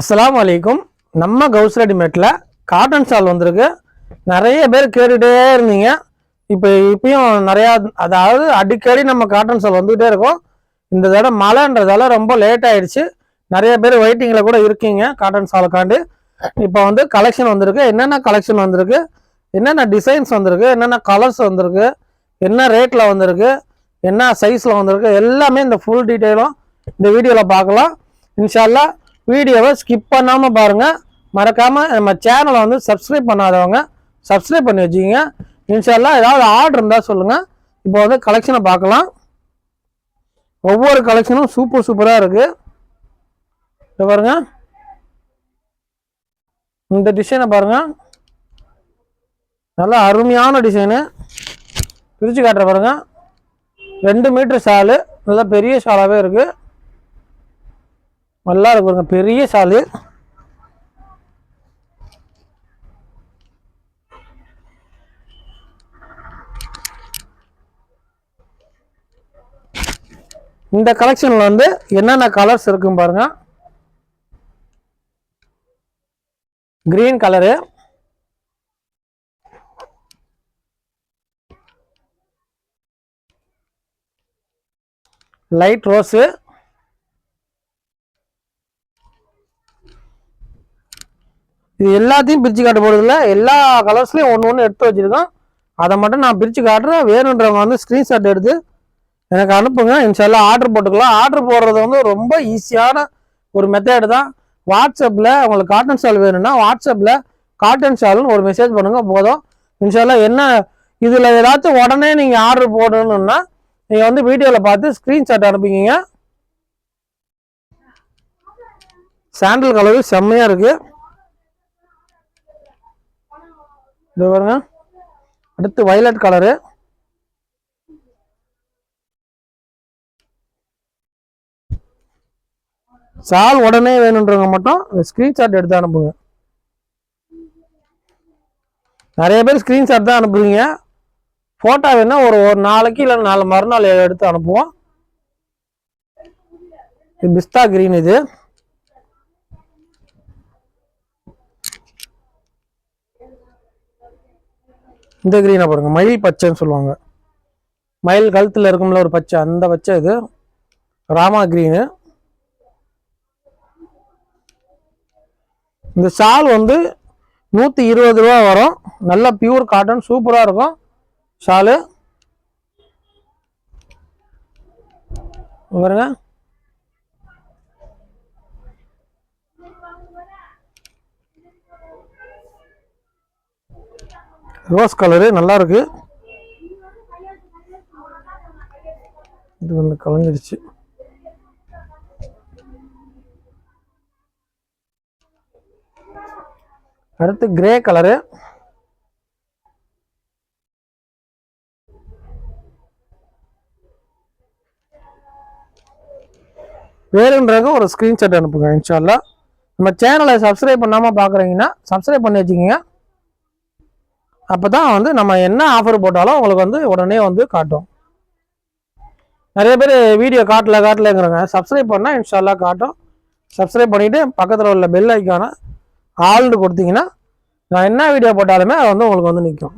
அஸ்லாம் வலைக்கும் நம்ம கவுஸ் ரெடிமேட்டில் காட்டன் ஷால் வந்திருக்கு. நிறைய பேர் கேட்டுகிட்டே இருந்தீங்க. இப்போ இப்பயும் நிறையா அதாவது அடிக்கடி நம்ம காட்டன் ஷால் வந்துகிட்டே இருக்கோம். இந்த தடவை மழைன்றதால ரொம்ப லேட் ஆயிடுச்சு. நிறைய பேர் வெயிட்டிங்கில் கூட இருக்கீங்க காட்டன் ஷாலுக்காண்டு இப்போ வந்து கலெக்ஷன் வந்திருக்கு. என்னென்ன கலெக்ஷன் வந்திருக்கு? என்னென்ன டிசைன்ஸ் வந்திருக்கு? என்னென்ன கலர்ஸ் வந்திருக்கு? என்ன ரேட்டில் வந்திருக்கு? என்ன சைஸில் வந்திருக்கு? எல்லாமே இந்த ஃபுல் டீட்டெயிலும் இந்த வீடியோவில் பார்க்கலாம். இன்ஷால்லா வீடியோவை ஸ்கிப் பண்ணாமல் பாருங்கள் மறக்காமல் நம்ம சேனலை வந்து சப்ஸ்கிரைப் பண்ணாதவங்க சப்ஸ்கிரைப் பண்ணி வச்சுக்கோங்க. இன்ஷால்லாம் ஏதாவது ஆர்டர் இருந்தால் சொல்லுங்கள் இப்போ வந்து கலெக்ஷனை பார்க்கலாம். ஒவ்வொரு கலெக்ஷனும் சூப்பர் சூப்பராக இருக்குது இதை பாருங்க. இந்த டிசைனை பாருங்கள் நல்லா அருமையான டிசைனு பிரித்து காட்டுற பாருங்கள் ரெண்டு மீட்ரு ஷாலு நல்லா பெரிய ஷாலாகவே இருக்குது நல்லா இருக்கு பாருங்க பெரிய சாலு. இந்த கலெக்ஷன்ல வந்து என்னென்ன கலர்ஸ் இருக்கும் பாருங்க. கிரீன் கலரு லைட் ரோஸு இது எல்லாத்தையும் பிரித்து காட்ட போகிறதில்ல எல்லா கலர்ஸ்லையும் ஒன்று ஒன்று எடுத்து வச்சுருக்கோம். அதை மட்டும் நான் பிரித்து காட்டுறேன். வேணுன்றவங்க வந்து ஸ்க்ரீன்ஷாட் எடுத்து எனக்கு அனுப்புங்க. இன்ஷால்லாம் ஆர்டர் போட்டுக்கலாம். ஆர்டர் போடுறது வந்து ரொம்ப ஈஸியான ஒரு மெத்தேடு தான். வாட்ஸ்அப்பில் உங்களுக்கு காட்டன் ஷால் வேணும்னா வாட்ஸ்அப்பில் காட்டன் ஷால்னு ஒரு மெசேஜ் பண்ணுங்க. போதும். இன்ஷால்லாம் என்ன இதில் ஏதாச்சும் உடனே நீங்கள் ஆர்டர் போடணும்னா நீங்கள் வந்து வீடியோவில் பார்த்து ஸ்க்ரீன்ஷாட் அனுப்பிக்கிங்க. சாண்டில் கலரு செம்மையாக இருக்குது இது பாருங்க. அடுத்து வயலட் கலரு சால் உடனே வேணுன்றவங்க மட்டும் ஸ்க்ரீன்ஷாட் எடுத்து அனுப்புங்க. நிறைய பேர் ஸ்க்ரீன்ஷாட் தான் அனுப்புவீங்க ஃபோட்டோ வேணா ஒரு ஒரு நாளைக்கு இல்லை நாலு மறுநாள் எடுத்து அனுப்புவோம். இது பிஸ்தா கிரீன் இது. இந்த கிரீனை பாருங்கள் மயில் பச்சைன்னு சொல்லுவாங்க. மயில் கழுத்தில் இருக்கும்ல ஒரு பச்சை. அந்த பச்சை இது. ராமா கிரீனு இந்த ஷால் வந்து நூற்றி இருபது ரூபா வரும். நல்ல பியூர் காட்டன் சூப்பராக இருக்கும். ஷாலு பாருங்கள் ரோஸ் கலரு நல்லாயிருக்கு இது வந்து கலைஞ்சிடுச்சு அடுத்து கிரே கலரு வேறுன்றவங்க ஒரு ஸ்க்ரீன்ஷாட் அனுப்புங்க இன்ஷால்லா நம்ம சேனலை சப்ஸ்கிரைப் பண்ணாமல் பார்க்குறீங்கன்னா சப்ஸ்கிரைப் பண்ணி வச்சுக்கோங்க. அப்போ தான் வந்து நம்ம என்ன ஆஃபர் போட்டாலும் உங்களுக்கு வந்து உடனே வந்து காட்டும். நிறைய பேர் வீடியோ காட்டல காட்டலங்கிறாங்க. சப்ஸ்கிரைப் பண்ணால் இன்ஷால்லாம் காட்டும். சப்ஸ்கிரைப் பண்ணிவிட்டு பக்கத்தில் உள்ள பெல் ஐக்கான ஆல்னு கொடுத்தீங்கன்னா நான் என்ன வீடியோ போட்டாலுமே அது வந்து உங்களுக்கு வந்து நிற்கும்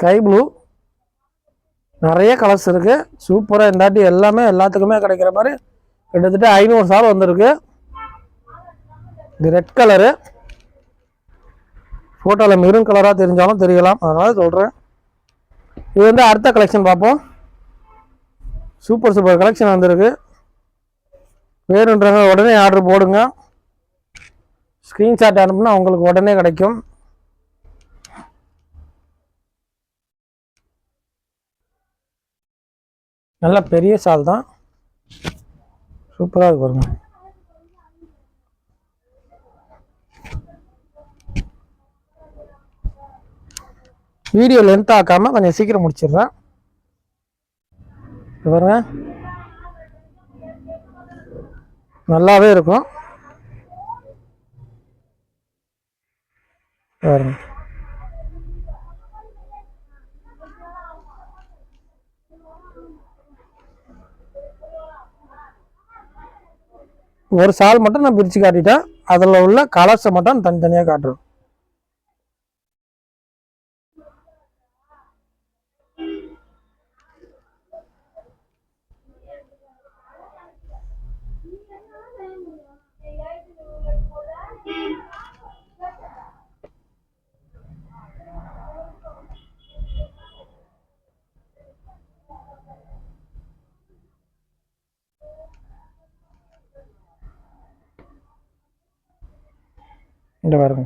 ஸ்கை ப்ளூ நிறைய கலர்ஸ் இருக்குது சூப்பராக இந்தாட்டி எல்லாமே எல்லாத்துக்குமே கிடைக்கிற மாதிரி கிட்டத்தட்ட ஐநூறு சால் வந்திருக்கு. இது ரெட் கலரு ஃபோட்டோவில் மெரூன் கலராக தெரிஞ்சாலும் தெரியலாம். அதனால் சொல்கிறேன் இது வந்து அடுத்த கலெக்ஷன் பார்ப்போம். சூப்பர் சூப்பர் கலெக்ஷன் வந்திருக்கு. வேணுன்றவங்க உடனே ஆர்டர் போடுங்க. ஸ்க்ரீன்ஷாட் அனுப்புனா உங்களுக்கு உடனே கிடைக்கும். நல்ல பெரிய சால் தான். சூப்பராக இருக்கு பாருங்க. வீடியோ லென்த் ஆக்காமல் கொஞ்சம் சீக்கிரம் முடிச்சிடுறேன். பாருங்க. நல்லாவே இருக்கும். பாருங்க. ஒரு சால் மட்டும் நான் பிரித்து காட்டிட்டேன். அதில் உள்ள கலர்ஸை மட்டும் தனித்தனியாக காட்டுறோம் இந்த பாருங்க.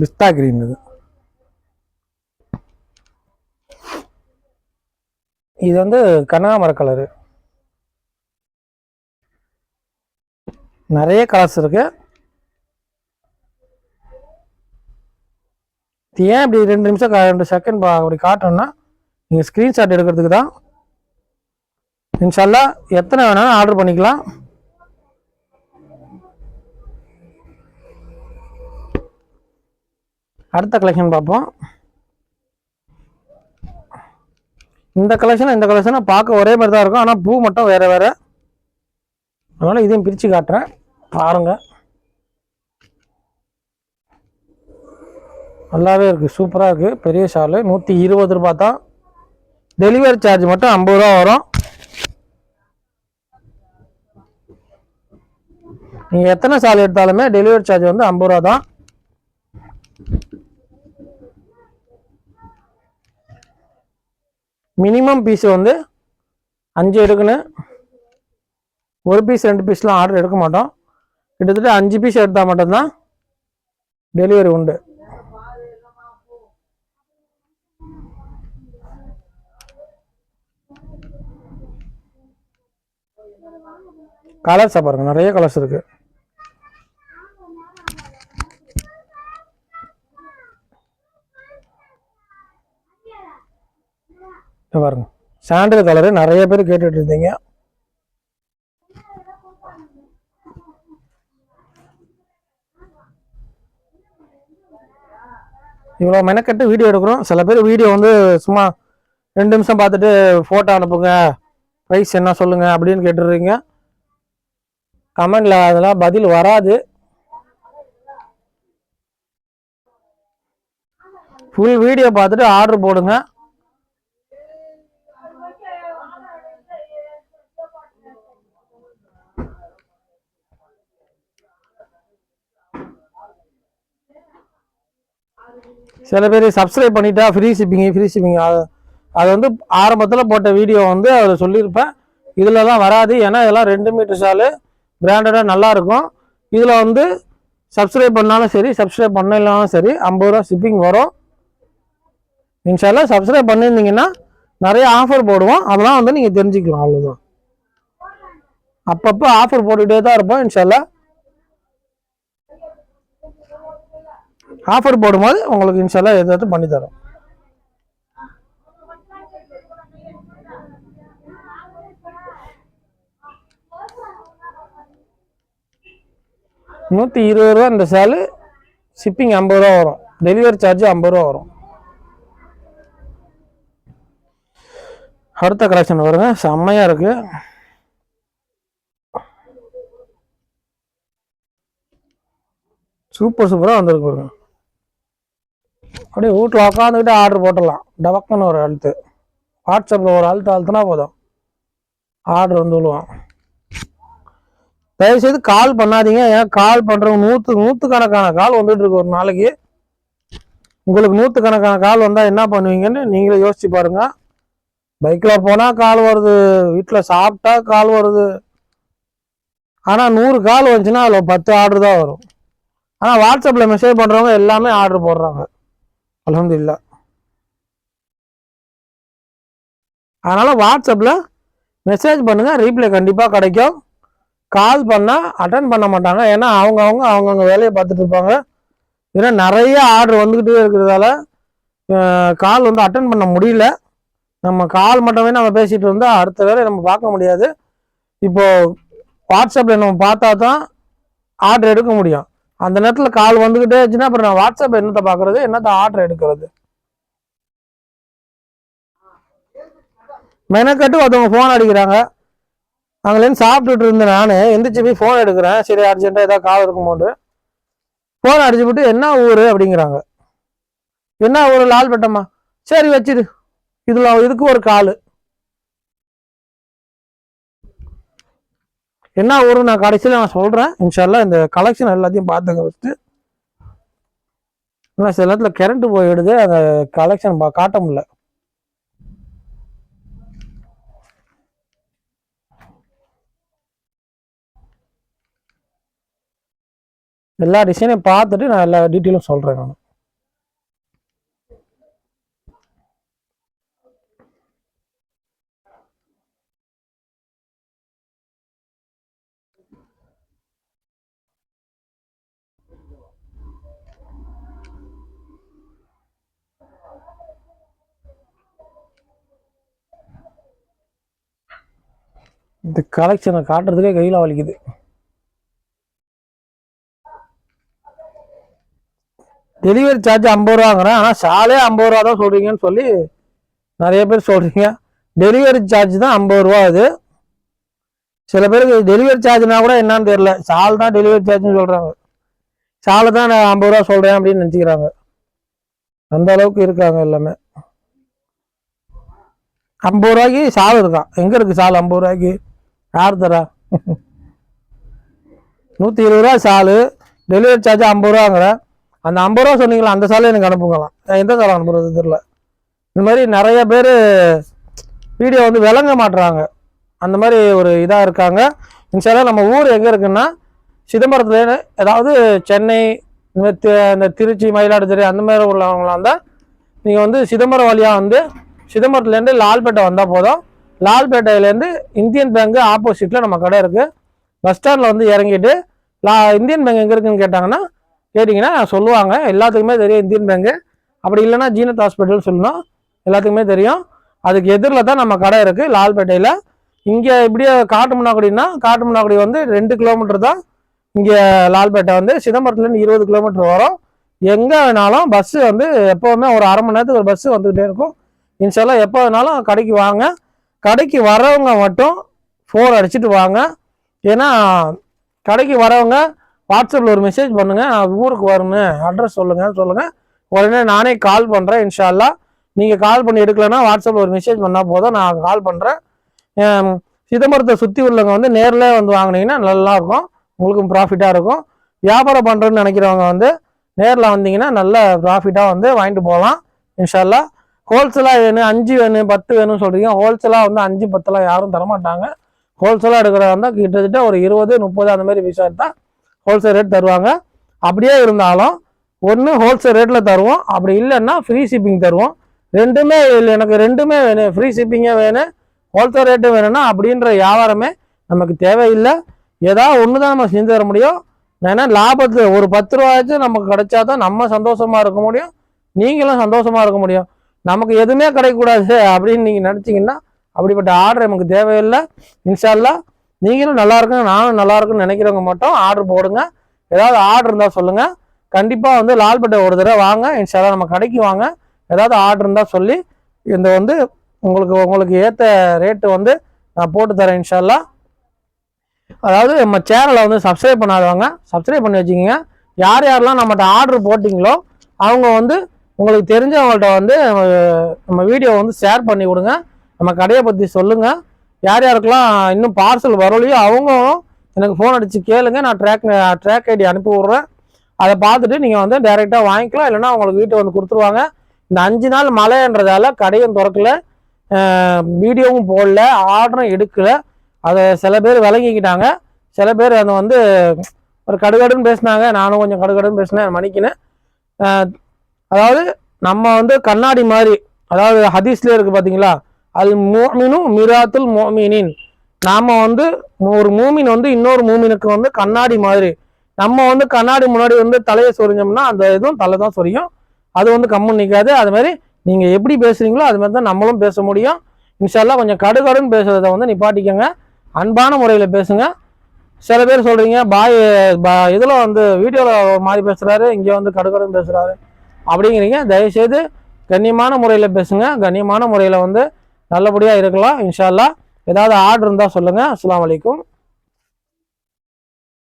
பிஸ்தா கிரீன் இது. இது வந்து கனகாமர கலரு. நிறைய கலர்ஸ் இருக்கு. ஏன் இப்படி ரெண்டு நிமிஷம் ரெண்டு செகண்ட் அப்படி காட்டணும்னா நீங்கள் ஸ்க்ரீன்ஷாட் எடுக்கிறதுக்கு தான். இன்ஷால்லா எத்தனை வேணாலும் ஆர்டர் பண்ணிக்கலாம். அடுத்த கலெக்ஷன் பார்ப்போம். இந்த கலெக்ஷன் இந்த கலெக்ஷனை பார்க்க ஒரே மாதிரி தான் இருக்கும். ஆனால் பூ மட்டும் வேறு வேறு. அதனால் இதையும் பிரித்து காட்டுறேன். பாருங்கள் நல்லாவே இருக்குது சூப்பராக இருக்குது பெரிய ஷாலு நூற்றி இருபது ரூபா தான். டெலிவரி சார்ஜ் மட்டும் ஐம்பது ரூபா வரும். நீங்கள் எத்தனை சால் எடுத்தாலுமே டெலிவரி சார்ஜ் வந்து ஐம்பது ரூபா தான். மினிமம் பீஸ் வந்து அஞ்சு எடுக்கணும் ஒரு பீஸ் ரெண்டு பீஸ்லாம் ஆர்டர் எடுக்க மாட்டோம். கிட்டத்தட்ட அஞ்சு பீஸ் எடுத்தால் மட்டும்தான் டெலிவரி உண்டு. கலர்ஸை பாருங்க நிறைய கலர்ஸ் இருக்கு. பாருங்க சாண்டில் கலரு நிறைய பேர் கேட்டுட்டு இருந்தீங்க. இவ்வளோ மெனக்கட்டு வீடியோ எடுக்கிறோம். சில பேர் வீடியோ வந்து சும்மா ரெண்டு நிமிஷம் பார்த்துட்டு ஃபோட்டோ அனுப்புங்க ப்ரைஸ் என்ன சொல்லுங்கள் அப்படின்னு கேட்டுருக்கீங்க கமெண்டில் அதெல்லாம் பதில் வராது. ஃபுல் வீடியோ பார்த்துட்டு ஆர்டர் போடுங்க. சில பேர் சப்ஸ்கிரைப் பண்ணிட்டா ஃப்ரீ ஷிப்பிங் ஃப்ரீ ஷிப்பிங் அது வந்து ஆரம்பத்தில் போட்ட வீடியோ வந்து அதில் சொல்லியிருப்பேன். இதில் தான் வராது. ஏன்னா இதெல்லாம் ரெண்டு மீட்டர் ஷாலு பிராண்டடாக நல்லாயிருக்கும். இதில் வந்து சப்ஸ்கிரைப் பண்ணாலும் சரி சப்ஸ்கிரைப் பண்ணலாம் சரி ஐம்பது ரூபா ஷிப்பிங் வரும். இன்ஷால்லா சப்ஸ்கிரைப் பண்ணியிருந்தீங்கன்னா நிறைய ஆஃபர் போடுவோம். அதெல்லாம் வந்து நீங்கள் தெரிஞ்சுக்கலாம் அவ்வளோதான் அப்பப்போ ஆஃபர் போட்டுகிட்டே தான் இருப்போம் இன்ஷால்லா ஆஃபர் போடும்போது உங்களுக்கு இன்ஷால்லா எதாவது பண்ணித்தரோம். நூற்றி இருபது ரூபா இந்த சேலு. ஷிப்பிங் ஐம்பது ரூபா வரும். டெலிவரி சார்ஜ் ஐம்பது ரூபா வரும். அடுத்த கலெக்ஷன் வருங்க செம்மையாக இருக்குது சூப்பர் சூப்பராக வந்திருக்கு பாருங்க. அப்படியே வீட்டில் உட்காந்துக்கிட்டு ஆர்டர் போட்டுடலாம். டபக்குன்னு ஒரு அழுத்து வாட்ஸ்அப்பில் ஒரு அழுத்து அழுத்துனா போதும். ஆர்டர் வந்து விழுவான் தயவுசெய்து கால் பண்ணாதீங்க. ஏன் கால் பண்ணுறவங்க நூற்று நூற்றுக்கணக்கான கால் வந்துட்டு இருக்கு ஒரு நாளைக்கு. உங்களுக்கு நூற்றுக்கணக்கான கால் வந்தால் என்ன பண்ணுவீங்கன்னு நீங்களே யோசிச்சு பாருங்க. பைக்கில் போனால் கால் வருது. வீட்டில் சாப்பிட்டா கால் வருது. ஆனால் நூறு கால் வந்துச்சுன்னா அதில் பத்து ஆர்டர் தான் வரும். ஆனால் வாட்ஸ்அப்பில் மெசேஜ் பண்ணுறவங்க எல்லாமே ஆர்டர் போடுறாங்க. அலமதுல்லா அதனால் வாட்ஸ்அப்பில் மெசேஜ் பண்ணுங்கள் ரீப்ளை கண்டிப்பாக கிடைக்கும். கால் பண்ணால் அட்டன் பண்ண மாட்டாங்க. ஏன்னா அவங்கவுங்க அவங்கவுங்க வேலையை பார்த்துட்டு இருப்பாங்க. ஏன்னா நிறைய ஆர்டர் வந்துக்கிட்டே இருக்கிறதால கால் வந்து அட்டன் பண்ண முடியல. நம்ம கால் மட்டுமே நம்ம பேசிகிட்டு இருந்தால் அடுத்த வேலை நம்ம பார்க்க முடியாது. இப்போது வாட்ஸ்அப்பில் நம்ம பார்த்தா தான் ஆர்டர் எடுக்க முடியும். அந்த நேரத்தில் கால் வந்துக்கிட்டே இருந்துச்சுன்னா அப்புறம் நான் வாட்ஸ்அப் என்னத்தை பார்க்குறது? என்னத்தை ஆர்டர் எடுக்கிறது? மெனக்கட்டு ஒருத்தவங்க ஃபோன் அடிக்கிறாங்க. அங்கேருந்து சாப்பிட்டுட்டு இருந்தேன் நான். எந்திரிச்சு போய் ஃபோன் எடுக்கிறேன். சரி அர்ஜென்ட்டாக ஏதாவது கால் இருக்குமோண்டு ஃபோன் அடிச்சு விட்டு என்ன ஊர்? அப்படிங்கிறாங்க. என்ன ஊர்? லால்பட்டம்மா. சரி வச்சிரு. இதில் இதுக்கு ஒரு கால். என்ன ஊர் நான் கடைசியில் நான் சொல்கிறேன் இன்ஷால்லாம் இந்த கலெக்ஷன் எல்லாத்தையும் பார்த்துங்க ஃபஸ்ட்டு ஏன்னா சில நேரத்தில் கரண்ட்டு போயிடுது. அந்த கலெக்ஷன் காட்ட முடியல. எல்லா டிசைனையும் பார்த்துட்டு நான் எல்லா டீட்டெயிலும் சொல்கிறேன் நான். இந்த கலெக்ஷனை காட்டுறதுக்கே கையில் வலிக்குது. டெலிவரி சார்ஜ் ஐம்பது ரூபாங்கிறேன் ஆனால் சாலே ஐம்பது ரூபா தான் சொல்கிறீங்கன்னு சொல்லி நிறைய பேர் சொல்கிறீங்க டெலிவரி சார்ஜ் தான் ஐம்பது ரூபா அது. சில பேருக்கு டெலிவரி சார்ஜ்னா கூட என்னன்னு தெரியல. சால் தான் டெலிவரி சார்ஜ்னு சொல்கிறாங்க சாலை தான் நான் ஐம்பது ரூபா சொல்கிறேன் அப்படின்னு நினச்சிக்கிறாங்க. அந்த அளவுக்கு இருக்காங்க எல்லாமே. ஐம்பது ரூபாய்க்கு சால் இருக்கான் எங்கே இருக்குது சால் ஐம்பது ரூபாய்க்கு? யார் தரா? நூற்றி இருபது ரூபா சாலு. டெலிவரி சார்ஜ் ஐம்பது ரூபாங்கிறேன். அந்த ஐம்பது ரூபா சொன்னீங்களா அந்த சாலை எனக்கு அனுப்புங்களாம். எந்த சாலை அனுப்புறது தெரில இந்த மாதிரி நிறைய பேர் வீடியோ வந்து விளங்க மாட்டுறாங்க. அந்த மாதிரி ஒரு இதாக இருக்காங்க. இன்சாலாக நம்ம ஊர் எங்கே இருக்குன்னா சிதம்பரத்துலேருந்து ஏதாவது சென்னை இந்த திருச்சி மயிலாடுதுறை அந்த மாதிரி உள்ளவங்களாம் இருந்தால் நீங்கள் வந்து சிதம்பரம் வழியாக வந்து சிதம்பரத்துலேருந்து லால்பேட்டை வந்தால் போதும். லால்பேட்டையிலேருந்து இந்தியன் பேங்க் ஆப்போசிட்டில் நம்ம கடை இருக்குது பஸ் ஸ்டாண்டில் வந்து இறங்கிட்டு லா இந்தியன் பேங்க் எங்கே இருக்குன்னு கேட்டாங்கன்னா கேட்டிங்கன்னா சொல்லுவாங்க. எல்லாத்துக்குமே தெரியும் இந்தியன் பேங்கு அப்படி இல்லைன்னா ஜீனத் ஹாஸ்பிட்டல் சொல்லணும். எல்லாத்துக்குமே தெரியும். அதுக்கு எதிரில் தான் நம்ம கடை இருக்குது லால்பேட்டையில். இங்கே இப்படியே காட்டுமன்னாக்குடினா காட்டுமன்னாக்குடி வந்து ரெண்டு கிலோமீட்டர் தான் இங்கே லால்பேட்டை வந்து. சிதம்பரத்துலேருந்து இருபது கிலோமீட்டர் வரும். எங்கே வேணாலும் பஸ்ஸு வந்து எப்போவுமே ஒரு அரை மணி நேரத்துக்கு ஒரு பஸ்ஸு வந்துக்கிட்டே இருக்கும். இன்ஷால்லா எப்போ வேணாலும் கடைக்கு வாங்க. கடைக்கு வரவங்க மட்டும் ஃபோன் அடிச்சுட்டு வாங்க. ஏன்னா கடைக்கு வரவங்க வாட்ஸ்அப்பில் ஒரு மெசேஜ் பண்ணுங்கள் நான் ஊருக்கு வரணும் அட்ரஸ் சொல்லுங்கள் சொல்லுங்கள் உடனே நானே கால் பண்ணுறேன் இன்ஷால்லா நீங்கள் கால் பண்ணி எடுக்கலைன்னா வாட்ஸ்அப்பில் ஒரு மெசேஜ் பண்ணால் போதும். நான் கால் பண்ணுறேன் சிதம்பரத்தை சுற்றி உள்ளவங்க வந்து நேரில் வந்து வாங்குனீங்கன்னா நல்லா இருக்கும். உங்களுக்கும் ப்ராஃபிட்டாக இருக்கும். வியாபாரம் பண்ணுறேன்னு நினைக்கிறவங்க வந்து நேரில் வந்தீங்கன்னா நல்ல ப்ராஃபிட்டாக வந்து வாங்கிட்டு போகலாம். இன்ஷால்லா ஹோல்சேலாக வேணும் அஞ்சு வேணும் பத்து வேணும்னு சொல்கிறீங்க ஹோல்சேலாக வந்து அஞ்சு பத்தெல்லாம் யாரும் தரமாட்டாங்க. ஹோல்சேலாக எடுக்கிறதா இருந்தால் கிட்டத்தட்ட ஒரு இருபது முப்பது அந்த மாதிரி விஷயம் எடுத்தால் ஹோல்சேல் ரேட் தருவாங்க. அப்படியே இருந்தாலும் ஒன்று ஹோல்சேல் ரேட்டில் தருவோம். அப்படி இல்லைன்னா ஃப்ரீ ஷிப்பிங் தருவோம். ரெண்டுமே இல்லை எனக்கு ரெண்டுமே வேணும். ஃப்ரீ ஷிப்பிங்கே வேணும். ஹோல்சேல் ரேட்டும் வேணும்னா அப்படின்ற வியாபாரமே நமக்கு தேவையில்லை. ஏதாவது ஒன்று தான் நம்ம செஞ்சு தர முடியும். ஏன்னா லாபத்தில் ஒரு பத்து ரூபாயாச்சும் நமக்கு கிடைச்சா தான் நம்ம சந்தோஷமா இருக்க முடியும். நீங்களும் சந்தோஷமா இருக்க முடியும். நமக்கு எதுவுமே கிடைக்கக்கூடாது அப்படின்னு நீங்கள் நினச்சிங்கன்னா அப்படிப்பட்ட ஆர்டர் நமக்கு தேவையில்லை. இன்ஷால்லா நீங்களும் நல்லா இருக்கணும் நானும் நல்லா இருக்குன்னு நினைக்கிறவங்க மட்டும் ஆர்டர் போடுங்க. ஏதாவது ஆர்டர் இருந்தால் சொல்லுங்கள் கண்டிப்பாக வந்து லால்பேட்டை ஒரு தடவை வாங்க. இன்ஷால்லா நம்ம கடைக்கு வாங்க. ஏதாவது ஆர்டர் இருந்தால் சொல்லி இந்த வந்து உங்களுக்கு உங்களுக்கு ஏற்ற ரேட்டு வந்து நான் போட்டு தரேன் இன்ஷால்லா அதாவது நம்ம சேனலை வந்து சப்ஸ்கிரைப் பண்ணாதவங்க சப்ஸ்கிரைப் பண்ணி வச்சுக்கோங்க. யார் யாரெல்லாம் நம்மகிட்ட ஆர்டர் போட்டிங்களோ அவங்க வந்து உங்களுக்கு தெரிஞ்சவங்கள்ட்ட வந்து நம்ம- வீடியோ வந்து ஷேர் பண்ணி கொடுங்க. நம்ம கடையை பற்றி சொல்லுங்கள் யார் யாருக்கெல்லாம் இன்னும் பார்சல் வரலையோ அவங்க எனக்கு ஃபோன் அடித்து கேளுங்க. நான் ட்ராக் ட்ராக் ஐடி அனுப்பி விட்றேன். அதை பார்த்துட்டு நீங்கள் வந்து டைரெக்டாக வாங்கிக்கலாம். இல்லைன்னா உங்களுக்கு வீட்டை வந்து கொடுத்துருவாங்க. இந்த அஞ்சு நாள் மழைன்றதால கடையும் திறக்கல. வீடியோவும் போடல. ஆர்டரும் எடுக்கல. அதை சில பேர் விளங்கிக்கிட்டாங்க. சில பேர் அதை வந்து ஒரு கடுகடுன்னு பேசினாங்க. நானும் கொஞ்சம் கடுகடுன்னு பேசினேன். மணிக்கினேன் அதாவது நம்ம வந்து கண்ணாடி மாதிரி அதாவது ஹதீஸ்லேயே இருக்குது பார்த்தீங்களா அல் மோமினும் மிராத்துல் மோமினின் நாம் வந்து ஒரு மூமின் வந்து இன்னொரு மூமினுக்கு வந்து கண்ணாடி மாதிரி. நம்ம வந்து கண்ணாடி முன்னாடி வந்து தலையை சொரிஞ்சோம்னா அந்த இதுவும் தலை தான் சொரியும். அது வந்து கம்முன்னு நிற்காது அது மாதிரி நீங்கள் எப்படி பேசுறீங்களோ அது மாதிரி தான் நம்மளும் பேச முடியும். இன்ஷால்லாம் கொஞ்சம் கடுகடுன்னு பேசுகிறத வந்து நிப்பாட்டிக்கோங்க. அன்பான முறையில் பேசுங்க. சில பேர் சொல்கிறீங்க பாய் பா இதில் வந்து வீடியோவில் ஒரு மாதிரி பேசுகிறாரு இங்கே வந்து கடுகடுன்னு பேசுகிறாரு அப்படிங்கிறீங்க. தயவுசெய்து கண்ணியமான முறையில் பேசுங்க. கண்ணியமான முறையில் வந்து நல்லபடியாக இருக்கலாம் இன்ஷா ஏதாவது ஆர்டர் இருந்தால் சொல்லுங்கள் அஸ்லாம் அலைக்கும்.